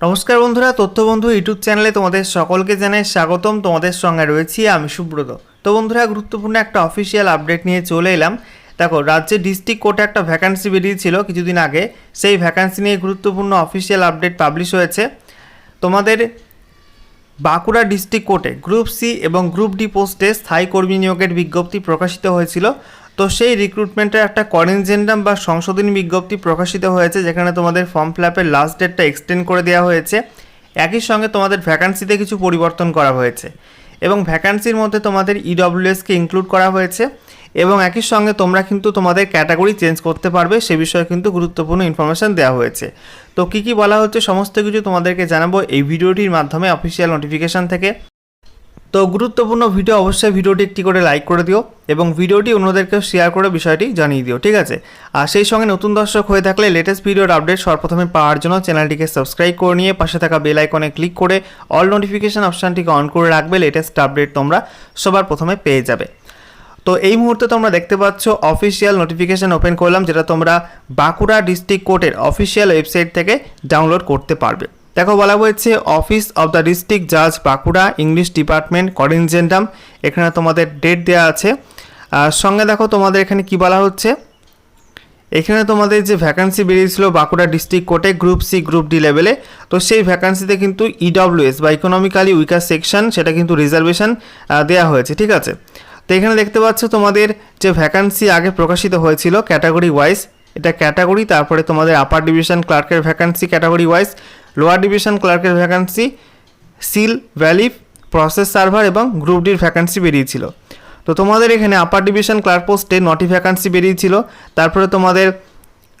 নমস্কার বন্ধুরা, তথ্যবন্ধু ইউটিউব চ্যানেলে তোমাদের সকলকে জানাই স্বাগতম। তোমাদের সঙ্গে রয়েছি আমি সুব্রত। তো বন্ধুরা, গুরুত্বপূর্ণ একটা অফিসিয়াল আপডেট নিয়ে চলে এলাম। দেখো, রাজ্যে ডিস্ট্রিক্ট কোর্টে একটা ভ্যাকান্সি বেরিয়েছিল কিছুদিন আগে। সেই ভ্যাকান্সি নিয়ে গুরুত্বপূর্ণ অফিসিয়াল আপডেট পাবলিশ হয়েছে। তোমাদের বাঁকুড়া ডিস্ট্রিক্ট কোর্টে গ্রুপ সি এবং গ্রুপ ডি পোস্টে স্থায়ী কর্মী নিয়োগের বিজ্ঞপ্তি প্রকাশিত হয়েছিল। তো সেই রিক্রুটমেন্টের একটা করেনজেন্ডাম বা সংশোধনী বিজ্ঞপ্তি প্রকাশিত হয়েছে, যেখানে তোমাদের ফর্ম ফিল লাস্ট ডেটটা এক্সটেন্ড করে দেওয়া হয়েছে। একই সঙ্গে তোমাদের ভ্যাকান্সিতে কিছু পরিবর্তন করা হয়েছে এবং ভ্যাকান্সির মধ্যে তোমাদের ইডব্লিউএসকে ইনক্লুড করা হয়েছে এবং একই সঙ্গে তোমরা কিন্তু তোমাদের ক্যাটাগরি চেঞ্জ করতে পারবে, সে বিষয়ে কিন্তু গুরুত্বপূর্ণ ইনফরমেশন দেওয়া হয়েছে। তো কী কী বলা হচ্ছে, সমস্ত কিছু তোমাদেরকে জানাব এই ভিডিওটির মাধ্যমে অফিসিয়াল নোটিফিকেশান থেকে। তো গুরুত্বপূর্ণ ভিডিও অবশ্যই ভিডিওটি একটি করে লাইক করে দিও এবং ভিডিওটি অন্যদেরকে শেয়ার করে বিষয়টি জানিয়ে দিও, ঠিক আছে? আর সেই সঙ্গে নতুন দর্শক হয়ে থাকলে লেটেস্ট ভিডিওর আপডেট সর্বপ্রথমে পাওয়ার জন্য চ্যানেলটিকে সাবস্ক্রাইব করে নিয়ে পাশে থাকা বেল আইকনে ক্লিক করে অল নোটিফিকেশান অপশানটিকে অন করে রাখবে লেটেস্ট আপডেট তোমরা সবার প্রথমে পেয়ে যাবে। তো এই মুহূর্তে তোমরা দেখতে পাচ্ছ অফিসিয়াল নোটিফিকেশান ওপেন করলাম, যেটা তোমরা বাঁকুড়া ডিস্ট্রিক্ট কোর্টের অফিসিয়াল ওয়েবসাইট থেকে ডাউনলোড করতে পারবে। দেখো, বলা হয়েছে অফিস অফ দ্য ডিস্ট্রিক্ট জাজ বাঁকুড়া ইংলিশ ডিপার্টমেন্ট করিনজেন্ডাম এখানে তোমাদের ডেট দেওয়া আছে। আর সঙ্গে দেখো, তোমাদের এখানে কি বলা হচ্ছে? এখানে তোমাদের যে ভ্যাকান্সি বেরিয়েছিল বাঁকুড়া ডিস্ট্রিক্ট কোর্টে গ্রুপ সি গ্রুপ ডি লেভেলে তো সেই ভ্যাকান্সিতে কিন্তু ইডব্লিউএস বা ইকোনমিক্যালি উইকার সেকশন সেটা কিন্তু রিজার্ভেশন দেওয়া হয়েছে, ঠিক আছে? তো এখানে দেখতে পাচ্ছ, তোমাদের যে ভ্যাকান্সি আগে প্রকাশিত হয়েছিল ক্যাটাগরি ওয়াইজ এটা ক্যাটাগরি তারপরে তোমাদের upper division ক্লার্কের vacancy category wise lower division ক্লার্কের vacancy, সিল ভ্যালিভ প্রসেস সার্ভার এবং গ্রুপ ডির ভ্যাকান্সি বেরিয়েছিল। তো তোমাদের এখানে আপার ডিভিশন ক্লার্ক পোস্টে নটি ভ্যাকান্সি বেরিয়েছিল। তারপরে তোমাদের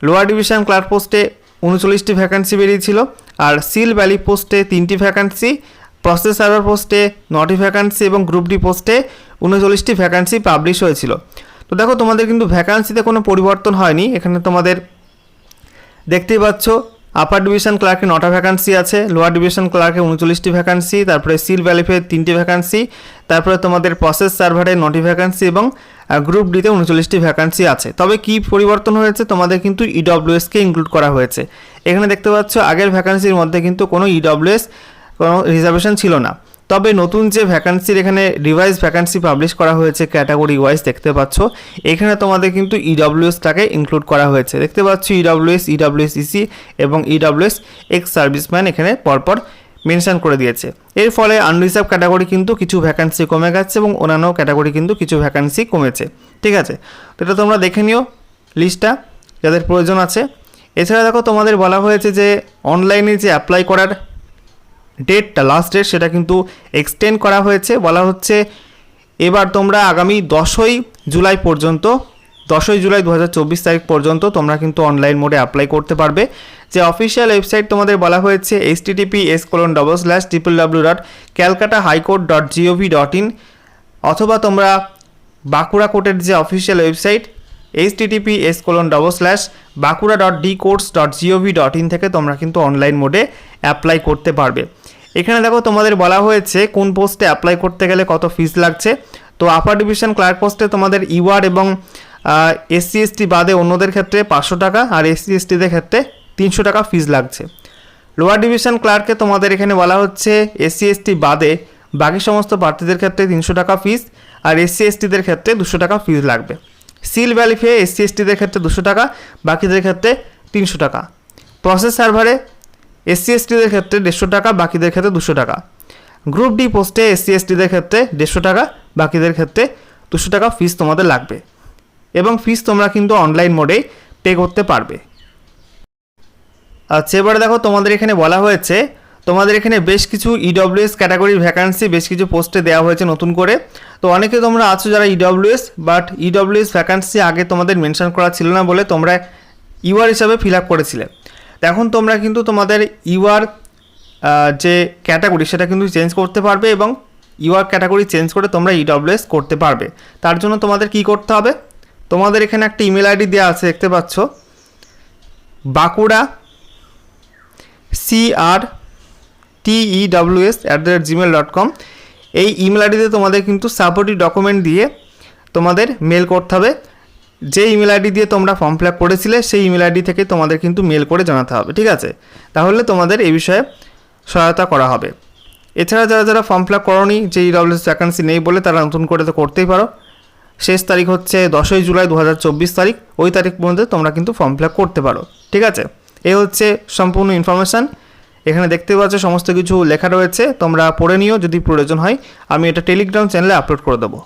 লোয়ার ডিভিশন ক্লার্ক পোস্টে উনচল্লিশটি ভ্যাকান্সি বেরিয়েছিল আর সিল ভ্যালি পোস্টে তিনটি ভ্যাকান্সি, প্রসেস সার্ভার পোস্টে নটি ভ্যাকান্সি এবং গ্রুপ ডি পোস্টে উনচল্লিশটি ভ্যাকান্সি পাবলিশ হয়েছিল। তো দেখো তোমাদের কিন্তু ভ্যাকান্সিতে কোনো পরিবর্তন হয়নি। এখানে তোমাদের দেখতেই পাচ্ছ আপার ডিভিশন ক্লার্কে নটা ভ্যাকান্সি আছে লোয়ার ডিভিশন ক্লার্কে উনচল্লিশটি ভ্যাকান্সি তারপরে সিল ভ্যালিফে তিনটি ভ্যাকান্সি তারপরে তোমাদের প্রসেস সার্ভারে নটি ভ্যাকান্সি এবং গ্রুপ ডিতে উনচল্লিশটি ভ্যাকান্সি আছে। তবে কি পরিবর্তন হয়েছে তোমাদের কিন্তু ইডব্লিউএসকে ইনক্লুড করা হয়েছে। এখানে দেখতে পাচ্ছ আগের ভ্যাকান্সির মধ্যে কিন্তু কোনো ইডব্লিউএস কোনো রিজার্ভেশন ছিল না। তবে নতুন যে ভ্যাকান্সির এখানে রিভাইজ ভ্যাকান্সি পাবলিশ করা হয়েছে ক্যাটাগরি ওয়াইজ দেখতে পাচ্ছ। এখানে তোমাদের কিন্তু ইডব্লিউএসটাকে ইনক্লুড করা হয়েছে। দেখতে পাচ্ছ ইডব্লিউএস ইডব্লিউএস ইসি এবং ইডব্লিউএস এক্স সার্ভিসম্যান এখানে পরপর মেনশন করে দিয়েছে। এর ফলে আনরিজার্ভ ক্যাটাগরি কিন্তু কিছু ভ্যাকান্সি কমে গেছে এবং অন্যান্য ক্যাটাগরি কিন্তু কিছু ভ্যাকান্সি কমেছে। ঠিক আছে? এটা তোমরা দেখে নিও লিস্টটা যাদের প্রয়োজন আছে। এছাড়া দেখো তোমাদের বলা হয়েছে যে অনলাইনে যে অ্যাপ্লাই করার ডেটটা লাস্ট ডেট সেটা কিন্তু এক্সটেন্ড করা হয়েছে। বলা হচ্ছে এবার তোমরা আগামী দশই জুলাই পর্যন্ত, দশই জুলাই দু হাজার চব্বিশ তারিখ পর্যন্ত তোমরা কিন্তু অনলাইন মোডে অ্যাপ্লাই করতে পারবে। যে অফিসিয়াল ওয়েবসাইট তোমাদের বলা হয়েছে H TTP S colon double slash triple W dot Calcutta high court dot GOV dot in অথবা তোমরা বাঁকুড়া কোর্টের যে official website H TTP S colon double slash Bankura dot D courts dot GOV dot in থেকে তোমরা কিন্তু online মোডে apply করতে পারবে। এখানে দেখো তোমাদের বলা হয়েছে কোন পোস্টে অ্যাপ্লাই করতে গেলে কত ফিস লাগছে। তো আপার ডিভিশন ক্লার্ক পোস্টে তোমাদের ইওয়ার এবং এসসি এসটি বাদে অন্যদের ক্ষেত্রে পাঁচশো টাকা আর এসসি এসটিদের ক্ষেত্রে তিনশো টাকা ফিস লাগছে। লোয়ার ডিভিশন ক্লার্কে তোমাদের এখানে বলা হচ্ছে এসসি এসটি বাদে বাকি সমস্ত প্রার্থীদের ক্ষেত্রে তিনশো টাকা ফিস আর এসসি এসটিদের ক্ষেত্রে দুশো টাকা ফিস লাগবে। সিল ভ্যালিফে এসসি এসটিদের ক্ষেত্রে দুশো টাকা, বাকিদের ক্ষেত্রে তিনশো টাকা। প্রসেস সার্ভারে এসসি এসটিদের ক্ষেত্রে দেড়শো টাকা, বাকিদের ক্ষেত্রে দুশো টাকা। গ্রুপ ডি পোস্টে এসসি এসটিদের ক্ষেত্রে দেড়শো টাকা, বাকিদের ক্ষেত্রে দুশো টাকা ফিস তোমাদের লাগবে। এবং ফিস তোমরা কিন্তু অনলাইন মোডে পে করতে পারবে। আচ্ছা এবারে দেখো তোমাদের এখানে বলা হয়েছে, তোমাদের এখানে বেশ কিছু ইডব্লিউএস ক্যাটাগরির ভ্যাকান্সি বেশ কিছু পোস্টে দেওয়া হয়েছে নতুন করে। তো অনেকে তোমরা আছো যারা ইডব্লিউএস বাট ইডব্লিউএস ভ্যাকান্সি আগে তোমাদের মেনশন করা ছিল না বলে তোমরা ইউআর হিসাবে ফিল আপ করেছিলে। তো এখন তোমরা কিন্তু তোমাদের ইউআর যে ক্যাটাগরি সেটা কিন্তু চেঞ্জ করতে পারবে এবং ইউআর ক্যাটাগরি চেঞ্জ করে তোমরা ইডব্লিউএস করতে পারবে। তার জন্য তোমাদের কি করতে হবে? তোমাদের এখানে একটা ইমেল আইডি দেওয়া আছে, দেখতে পাচ্ছ? Bankura CR TEWS at the rate Gmail dot com এই ইমেল আইডিতে তোমাদের কিন্তু সাপোর্টিভ ডকুমেন্ট দিয়ে তোমাদের মেল করতে হবে। যে ইমেল আইডি দিয়ে তোমরা ফর্ম ফিল করেছিলে, সেই ইমেল আইডি থেকে তোমাদের কিন্তু মেল করে জানাতে হবে, ঠিক আছে? তাহলে তোমাদের এই বিষয়ে সহায়তা করা হবে। এছাড়া যারা যারা ফর্ম ফিল আপ করনি, যে ইডব্লিউএস ভ্যাকান্সি নেই বলে তারা নতুন করে তো করতেই পারো। শেষ তারিখ হচ্ছে দশই জুলাই দু হাজার চব্বিশ তারিখ, ওই তারিখ পর্যন্ত তোমরা কিন্তু ফর্ম ফিল করতে পারো, ঠিক আছে? এই হচ্ছে সম্পূর্ণ ইনফরমেশান এখানে দেখতে পাচ্ছ সমস্ত কিছু লেখা রয়েছে, তোমরা পড়ে নিও, যদি প্রয়োজন হয়। আমি এটা টেলিগ্রাম চ্যানেলে আপলোড করে দেবো।